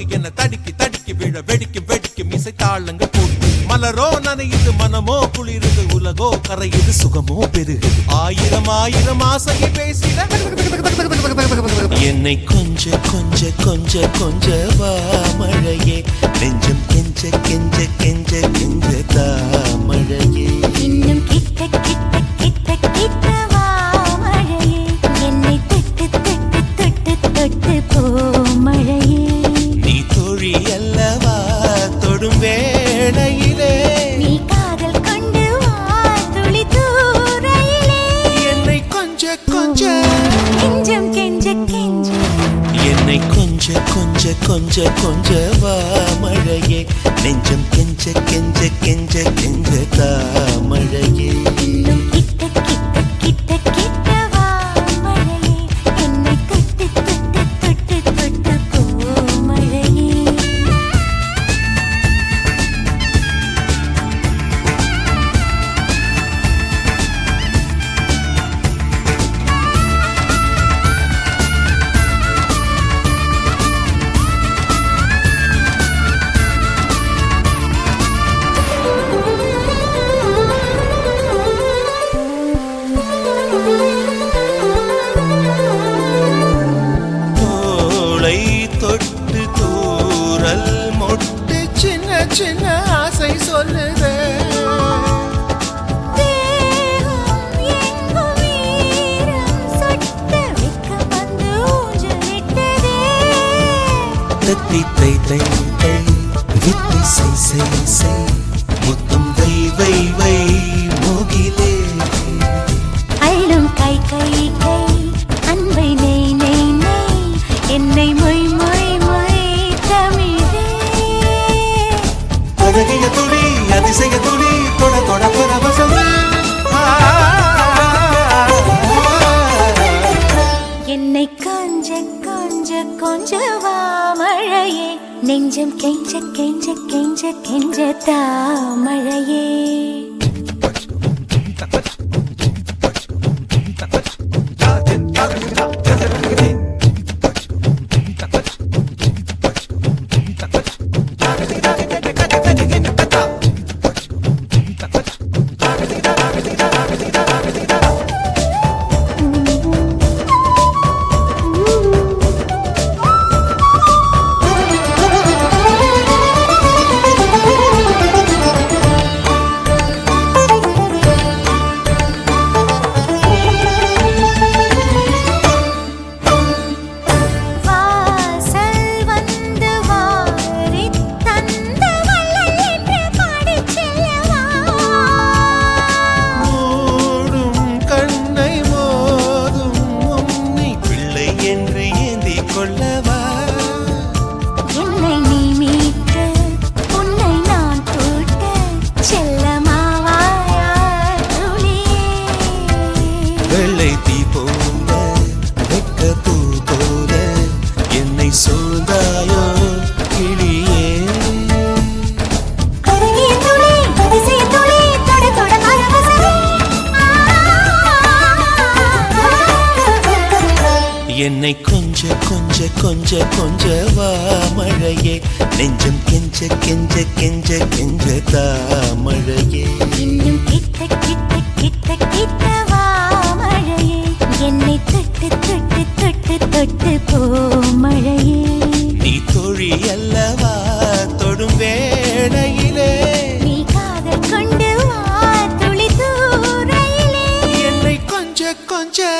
தடுக்கு என்ன தடுக்கி தடுக்கி விழ வெடிக்கும் வெடிக்கும் இசை தாளங்கள் மலரோ நனையுது மனமோ குளிருது உலகோ கரையுது சுகமோ பெருகுது. ஆயிரம் ஆயிரம் ஆசையை பேசிட. என்னை கொஞ்ச கொஞ்ச கொஞ்ச கொஞ்ச வா மழையே. நெஞ்சம் கெஞ்ச கெஞ்ச கெஞ்ச கெஞ்ச. கெஞ்சம் கெஞ்ச கெஞ்ச என்னை கொஞ்ச கொஞ்ச கொஞ்ச கொஞ்ச வா மழையே. நெஞ்சம் கெஞ்ச கெஞ்ச கெஞ்ச கெஞ்ச தாமழையே தூரல் மொட்டு சின்ன சின்ன ஆசை சொல்லுதே. தத்தி தை தை தை வித்தை சை சை சை முத்தம் வை வை வை என்னை கொஞ்ச கொஞ்ச கொஞ்சவா மழையே. நெஞ்சம் கெஞ்ச கெஞ்ச கெஞ்ச கெஞ்ச தாமழையே என்னை கொஞ்ச கொஞ்ச கொஞ்ச கொஞ்ச வா மழையே. நெஞ்சம் கெஞ்ச கெஞ்ச கெஞ்ச கெஞ்ச தாமழையே இன்னும் கிட்ட கிட்ட கிட்ட கிட்ட வா மழையே. என்னை தொட்டு தொட்டு தொட்டு தொட்டு போ மழையே. நீ தோழி அல்லவா தொடும் வேளையிலே. நீ காதல் கொண்டு வா துளி தூரையிலே. என்னை கொஞ்ச கொஞ்ச கெஞ்சம் கெஞ்ச கெஞ்ச